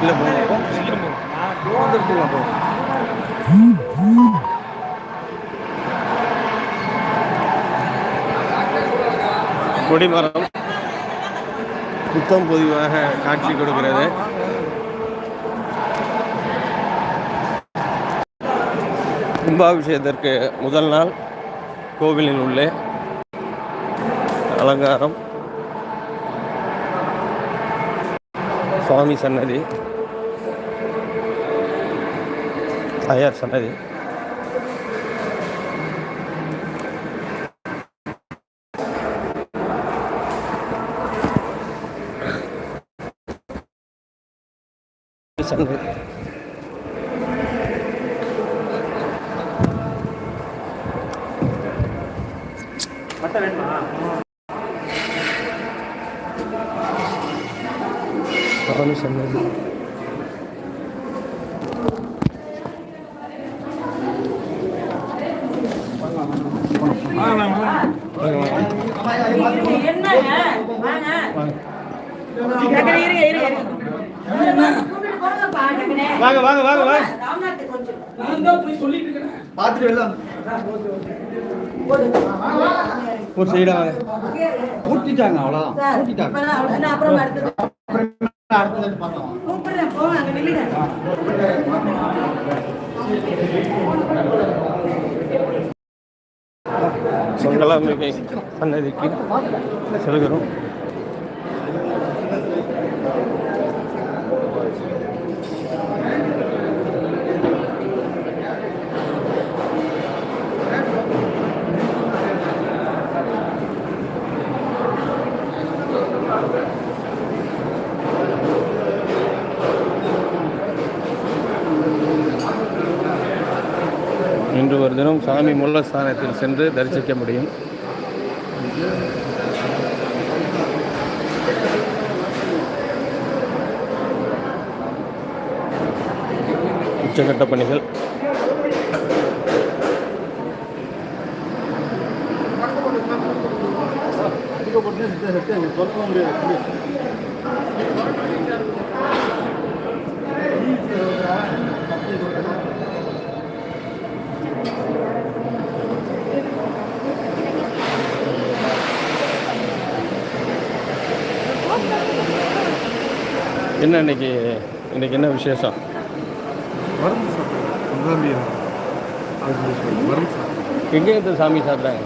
இல்லை போகும் சீக்கிரம் போகும் நான் வந்து எடுத்துக்கலாம் போகும் கொடிமரம். புத்தம் பொதுவாக காட்சி கொடுக்கிறது. கும்பாபிஷேகத்திற்கு முதல் நாள் கோவிலின் உள்ளே. அலங்காரம். சுவாமி சன்னதி. தாயார் சன்னதி. சன்னதி. சுவாமி சன்னதி என்னங்க வாங்க வாங்க வெளில ஒரு சைடா. ஊட்டிட்டாங்க ஊட்டிட்டாங்க இப்பதான் கூப்பிடுறேன் அங்க நில்லுங்க. சன்னதிக்கு செல்கிறோம். இன்று ஒரு தினம் சாமி மூலஸ்தானத்தில் சென்று தரிசிக்க முடியும். உச்சகட்ட பணிகள். என்ன இன்னைக்கு இன்னைக்கு என்ன விசேஷம்? எங்கே இந்த சாமி சாப்பிட்றாங்க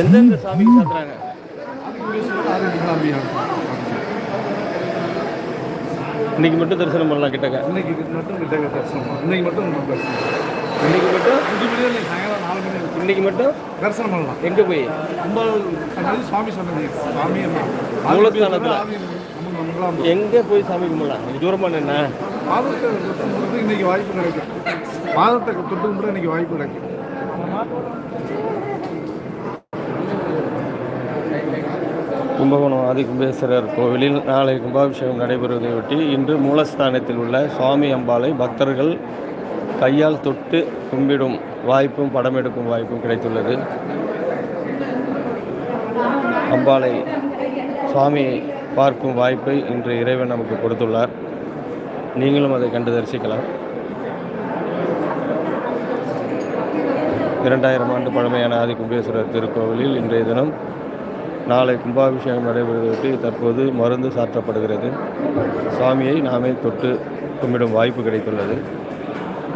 எந்தெந்த சாமிக்கு சாப்பிட்றாங்க இன்னைக்கு மட்டும் தரிசனம் பண்ணலாம் கிட்டக்க. இன்னைக்கு மட்டும் கிட்ட தரிசனம் இன்னைக்கு மட்டும் இன்னைக்கு மட்டும்? அஞ்சு மணி இன்னைக்கு சாயங்காலம் நாலு மணி வரைக்கும் இன்னைக்கு மட்டும்? தரிசனம் பண்ணலாம். எங்கே போய்? சன்னதி சுவாமி சன்னதி. சாமி மூலஸ்தானத்துல? எங்கே போய் சாமி கும்பிடலாம்? கொஞ்சம் தூரமாக என்ன பாதத்தை தொட்டு இன்னைக்கு வாய்ப்பு கிடைக்கும் பாதத்தை தொட்டு கும்பிட இன்னைக்கு வாய்ப்பு கிடைக்கும் கும்பகோணம் ஆதி கும்பேஸ்வரர் கோவிலில் நாளை கும்பாபிஷேகம் நடைபெறுவதையொட்டி இன்று மூலஸ்தானத்தில் உள்ள சுவாமி அம்பாளை பக்தர்கள் கையால் தொட்டு கும்பிடும் வாய்ப்பும் படம் எடுக்கும் வாய்ப்பும் கிடைத்துள்ளது. அம்பாளை சுவாமியை பார்க்கும் வாய்ப்பை இன்று இறைவன் நமக்கு கொடுத்துள்ளார். நீங்களும் அதை கண்டு தரிசிக்கலாம். இரண்டாயிரம் ஆண்டு பழமையான ஆதி கும்பேஸ்வரர் திருக்கோவிலில் இன்றைய தினம் நாளை கும்பாபிஷேகம் நடைபெறுவதற்கு தற்போது மருந்து சாற்றப்படுகிறது. சுவாமியை நாமே தொட்டு கும்பிடும் வாய்ப்பு கிடைத்துள்ளது.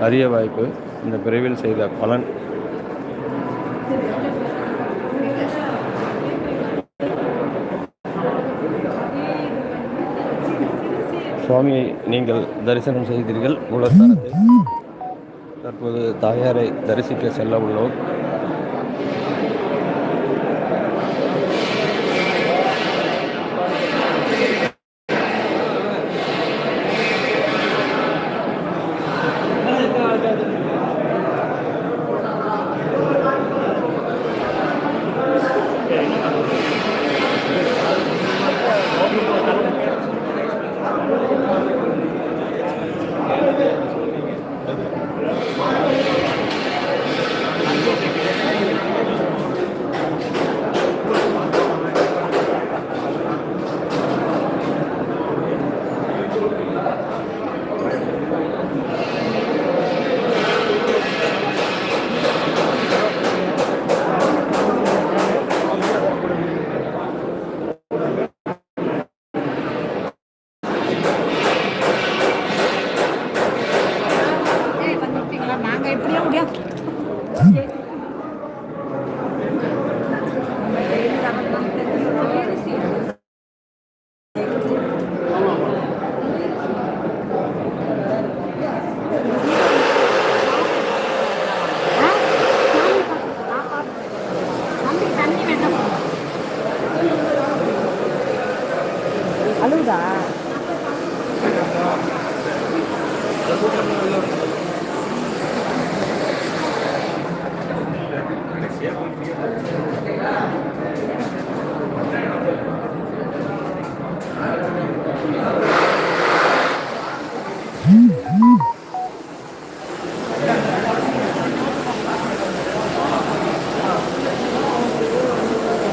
அரிய வாய்ப்பு. இந்த பிரிவில் செய்த பலன் சுவாமியை நீங்கள் தரிசனம் செய்தீர்கள். மூலஸ்தானத்தில் தற்போது தாயாரை தரிசிக்க செல்ல உள்ளோம் Gracias.